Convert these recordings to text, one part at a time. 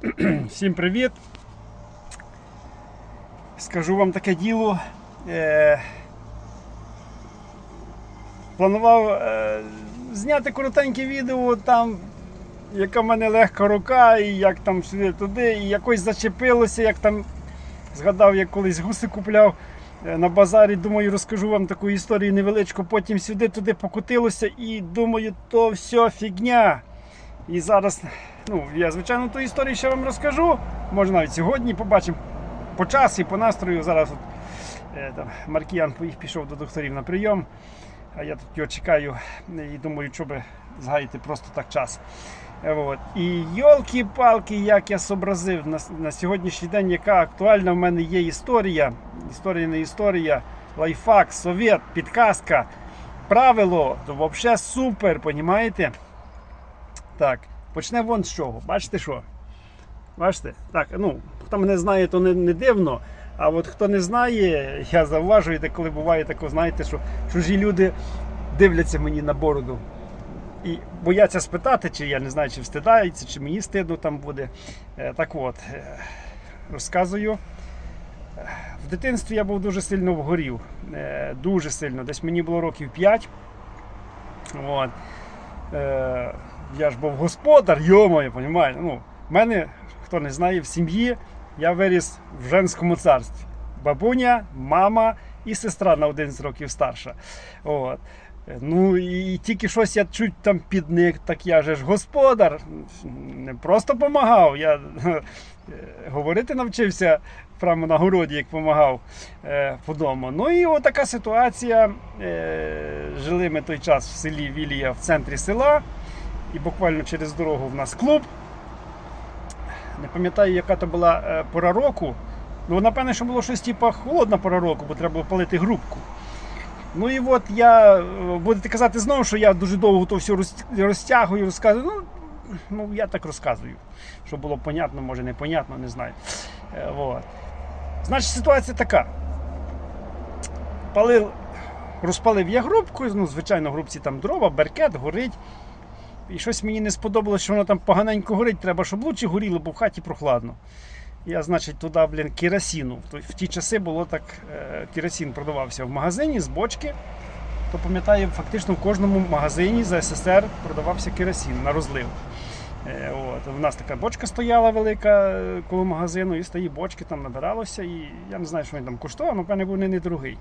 Всім привіт! Скажу вам таке діло. Е, планував е, зняти коротеньке відео, там, яка в мене легка рука, і як там сюди туди, і якось зачепилося, як там згадав, як колись гуси купляв е, на базарі. Думаю, розкажу вам таку історію невеличку. Потім сюди туди покотилося і думаю, то все фігня. І зараз, ну, я звичайно ту історію ще вам розкажу. Може навіть сьогодні побачимо по часу і по настрою. Зараз от, е, там, Маркіян пішов до докторів на прийом, а я тут його чекаю і думаю, що би згаяти просто так час. Е, От. І йолки-палки, як я зобразив на, на сьогоднішній день, яка актуальна в мене є історія. Історія не історія, лайфхак, совет, підказка, правило, то взагалі супер, понімаєте? Так, почне вон з чого. Бачите що? Бачите? Так, ну, хто мене знає, то не, не дивно. А от хто не знає, я завважую, де коли буває тако, знаєте, що чужі люди дивляться мені на бороду. І бояться спитати, чи я не знаю, чи встидаються, чи мені стидно там буде. Е, Так от, е, розказую. В дитинстві я був дуже сильно вгорів. Е, Дуже сильно. Десь мені було років 5. От. Я ж був господар, йомаю, понімаєте? Ну, в мене, хто не знає, в сім'ї я виріс в женському царстві. Бабуня, мама і сестра на 11 років старша. От. Ну і тільки щось я чуть там підник, так я же ж господар. Не просто допомагав. Я е, говорити навчився прямо на городі, як допомагав е, по дому. Ну і отака ситуація. Е, жили ми той час в селі Вілія в центрі села. І буквально через дорогу в нас клуб. Не пам'ятаю, яка то була е, пора року. Ну, напевне, що було щось типу холодна пора року, бо треба було палити грубку. Ну і от я е, будете казати знову, що я дуже довго то все роз- розтягую, розказую. Ну, ну я так розказую. Щоб було понятно, може непонятно, не знаю. Е, от. Значить, ситуація така. Палив, розпалив я грубку, ну, звичайно, в грубці там дрова, беркет, горить. І щось мені не сподобалося, що воно там поганенько горить, треба, щоб лучше горіло, бо в хаті прохладно. Я, значить, туди, блін, керосину. В ті часи було так, е, керосин продавався в магазині з бочки. То пам'ятаю, фактично в кожному магазині за СССР продавався керосин на розлив. Е, От. У нас така бочка стояла велика е, коло магазину, і з бочки там набиралося. І я не знаю, що він там коштував, але певне був не недорогий.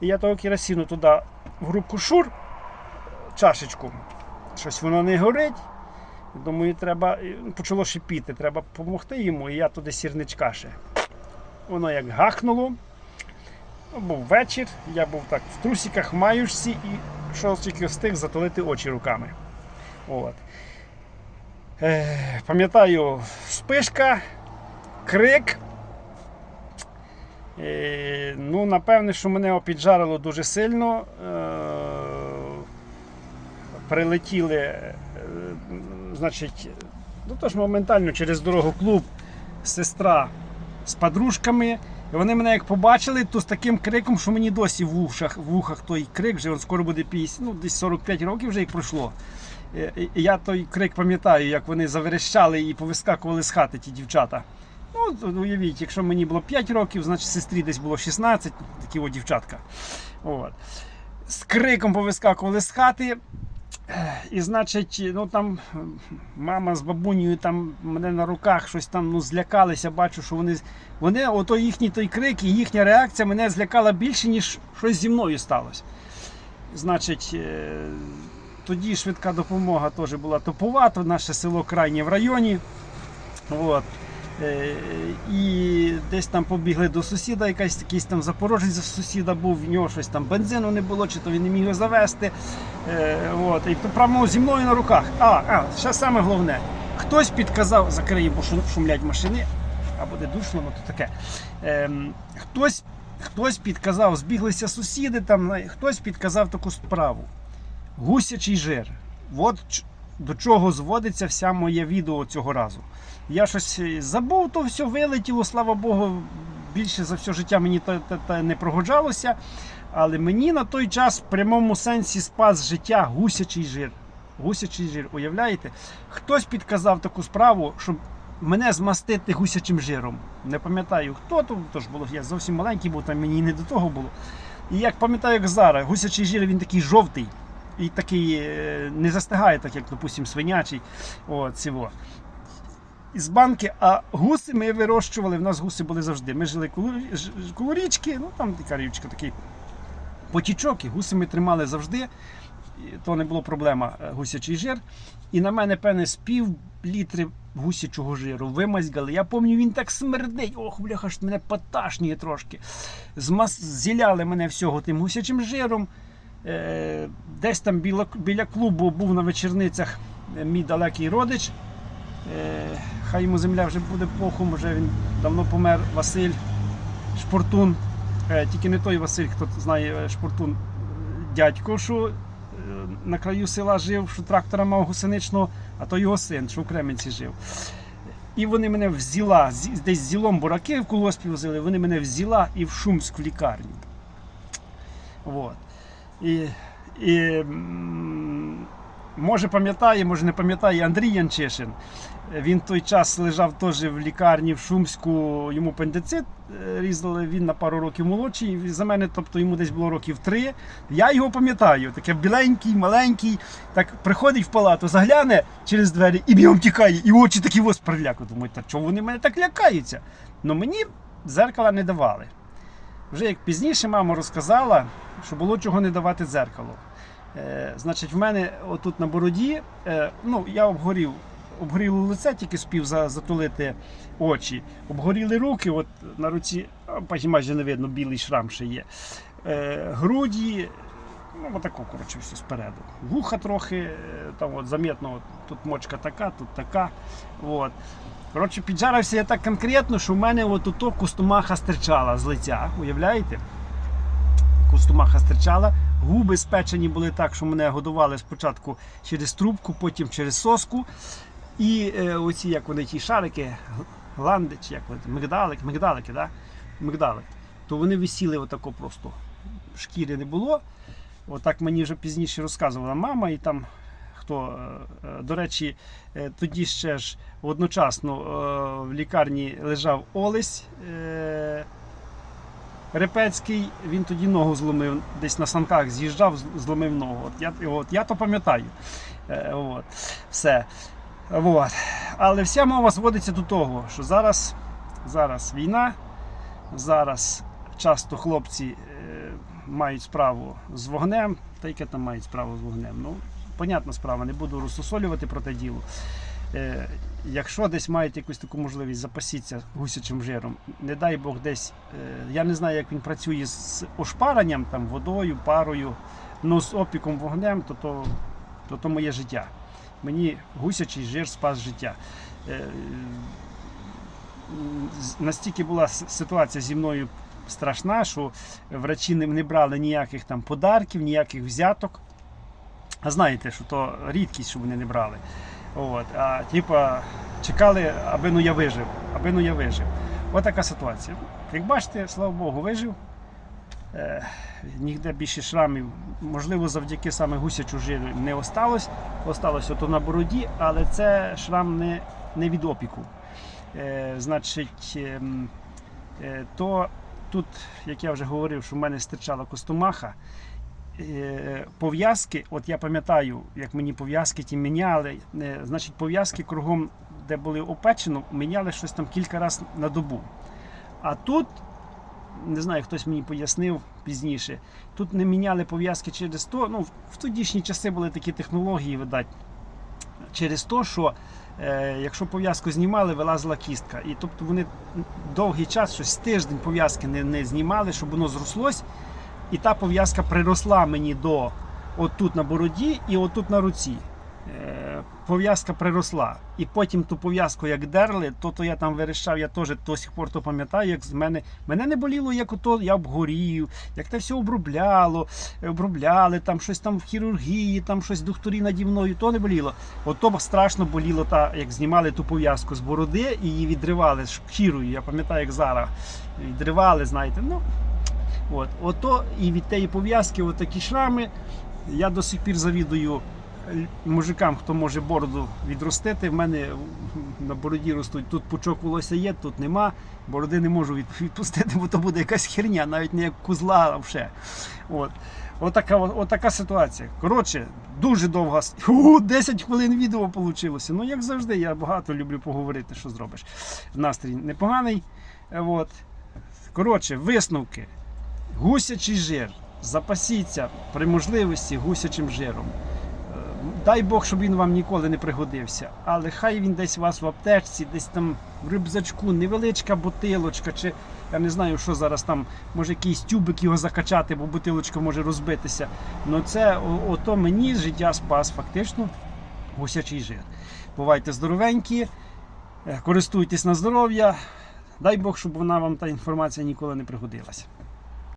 І я того керосину туди в грубку шур, чашечку. Щось воно не горить. Думаю, треба, почало шипіти, треба допомогти йому, і я туди сірничка ще. Воно як гахнуло. Ну, Був вечір, я був так в трусиках, в маюшці і що тільки встиг затулити очі руками. От. Е, пам'ятаю, спишка, крик. Е, ну, напевне, що мене опіджарило дуже сильно. Е, прилетіли, е, значить, ну тож моментально через дорогу клуб сестра з подружками. І вони мене як побачили, то з таким криком, що мені досі в ушах, в ухах той крик, вже він скоро буде 50, ну, десь 45 років вже як пройшло. Е, і- Я той крик пам'ятаю, як вони заверещали і повискакували з хати ті дівчата. Ну, уявіть, якщо мені було 5 років, значить сестрі десь було 16, такі от дівчатка. От. З криком повискакували з хати. І значить, ну там мама з бабунею там мене на руках щось там ну, злякалися. Бачу, що вони вони, ото їхній той крик і їхня реакція мене злякала більше, ніж щось зі мною сталося. Значить, е, тоді швидка допомога теж була туповата, наше село крайнє в районі. От. Е, І десь там побігли до сусіда, якийсь там запорожець сусіда був, в нього щось там бензину не було, чи то він не міг його завести. Е, От. І прямо зі мною на руках. А, а, ще саме головне. Хтось підказав, закриє, бо шумлять машини, а буде душно, ну то таке. Ем, хтось, хтось підказав, збіглися сусіди, там, хтось підказав таку справу. Гусячий жир. От до чого зводиться вся моє відео цього разу. Я щось е, забув, то все вилетіло, слава Богу, більше за все життя мені то, то, то не прогоджалося. Але мені на той час в прямому сенсі спас життя гусячий жир. Гусячий жир, уявляєте? Хтось підказав таку справу, щоб мене змастити гусячим жиром. Не пам'ятаю хто то, то ж було, я зовсім маленький був, там мені не до того було. І як пам'ятаю, як зараз, гусячий жир він такий жовтий і такий е, не застигає, так як, допустим, свинячий. О, цього. Із банки, а гуси ми вирощували. В нас гуси були завжди. Ми жили коло, річки, ну там така річка, такий потічок, і гуси ми тримали завжди. То не було проблема е, гусячий жир. І на мене, певне, з пів літри гусячого жиру вимазгали. Я пам'ятаю, він так смердить. Ох, бляха, ж мене поташнює трошки. Змас... Зіляли мене всього тим гусячим жиром. Е, десь там біля, біля клубу був на вечірницях е, мій далекий родич. Е, хай йому земля вже буде похом, вже він давно помер Василь Шпортун. Е, тільки не той Василь, хто знає е, Шпортун, дядько, що е, на краю села жив, що трактора мав гусеничного, а то його син, що в Кременці жив. І вони мене взяла, десь зілом бураки в колгоспі возили, вони мене взяла і в Шумську лікарню. Вот. І, і може пам'ятає, може не пам'ятає Андрій Янчишин. Він той час лежав теж в лікарні в Шумську, йому апендицит е, різали, він на пару років молодший за мене, тобто йому десь було років три. Я його пам'ятаю, таке біленький, маленький, так приходить в палату, загляне через двері і бігом тікає, і очі такі ось. Думаю, та чого вони мене так лякаються? Ну мені дзеркала не давали. Вже як пізніше мама розказала, що було чого не давати дзеркало. Е, значить, в мене отут на бороді, е, ну, я обгорів, обгоріло лице, тільки спів за, затулити очі. Обгоріли руки, от на руці, майже не видно, білий шрам ще є. Е, груді, ну, отако, коротше, все спереду. Вуха трохи, там от замітно, от, тут мочка така, тут така. От. Коротше, піджарився я так конкретно, що в мене от ото кустомаха стирчала з лиця. Уявляєте? Кустомаха стирчала. Губи спечені були так, що мене годували спочатку через трубку, потім через соску. І е, оці, як вони ті шарики, гланди, чи як вони, мигдалики, мигдалики, да? мигдалик, то вони висіли отако просто. Шкіри не було. Отак мені вже пізніше розказувала мама, і там хто, е, е, до речі, е, тоді ще ж одночасно в лікарні лежав Олесь. Репецький, він тоді ногу зломив, десь на санках з'їжджав, зломив ногу. От я, от, я то пам'ятаю. Е, от, все. От. Але вся мова зводиться до того, що зараз, зараз війна, зараз часто хлопці е, мають справу з вогнем, та яке там мають справу з вогнем. Ну, понятна справа, не буду розсусолювати про те діло. Е, якщо десь маєте якусь таку можливість, запасіться гусячим жиром, не дай Бог десь. Е, я не знаю, як він працює з ошпаренням, там, водою, парою, ну з опіком вогнем, то то, то, то моє життя. Мені гусячий жир спас життя. Е, настільки була ситуація зі мною страшна, що врачі не брали ніяких там подарків, ніяких взяток. А знаєте, що то рідкість, що вони не брали. От, а типа чекали, аби ну я вижив, аби ну я вижив. Ось така ситуація. Як бачите, слава Богу, вижив. Е, ніде більше шрамів, можливо, завдяки саме гусячу жиру не осталось. Осталось ото на бороді, але це шрам не, не від опіку. Е, значить, ем, е, то тут, як я вже говорив, що в мене стирчала костомаха. Е, пов'язки, от я пам'ятаю, як мені пов'язки ті міняли. Е, Значить, пов'язки кругом, де були опечено, міняли щось там кілька разів на добу. А тут, не знаю, хтось мені пояснив пізніше, тут не міняли пов'язки через то. Ну, в- тодішні часи були такі технології, видать, через то, що е, якщо пов'язку знімали, вилазила кістка. І тобто вони довгий час, щось тиждень пов'язки не, не знімали, щоб воно зрослось. І та пов'язка приросла мені до отут на бороді і отут на руці. Е, Пов'язка приросла. І потім ту пов'язку як дерли, то, то я там вирішав, я теж до сих пор то пам'ятаю, як з мене. Мене не боліло, як ото я обгорів, як те все обробляло, обробляли, там щось там в хірургії, там щось докторі наді мною, то не боліло. Ото страшно боліло, та, як знімали ту пов'язку з бороди і її відривали шкірою. Я пам'ятаю, як зараз відривали, знаєте. ну От, ото і від тієї пов'язки, такі шрами. Я до сих пір завідую мужикам, хто може бороду відростити, в мене на бороді ростуть. Тут пучок волосся є, тут нема. Бороди не можу відпустити, бо то буде якась херня, навіть не як козла, а вже. От. Отака, отака ситуація. Коротше, дуже довго. с- У, 10 хвилин відео вийшло. Ну, як завжди, я багато люблю поговорити, що зробиш. Настрій непоганий. Е, От. Коротше, висновки. Гусячий жир. Запасіться при можливості гусячим жиром. Е, Дай Бог, щоб він вам ніколи не пригодився. Але хай він десь у вас в аптечці, десь там в рюкзачку, невеличка бутилочка, чи я не знаю, що зараз там, може якийсь тюбик його закачати, бо бутилочка може розбитися. Ну це ото мені життя спас фактично гусячий жир. Бувайте здоровенькі, е, користуйтесь на здоров'я. Дай Бог, щоб вона вам та інформація ніколи не пригодилася.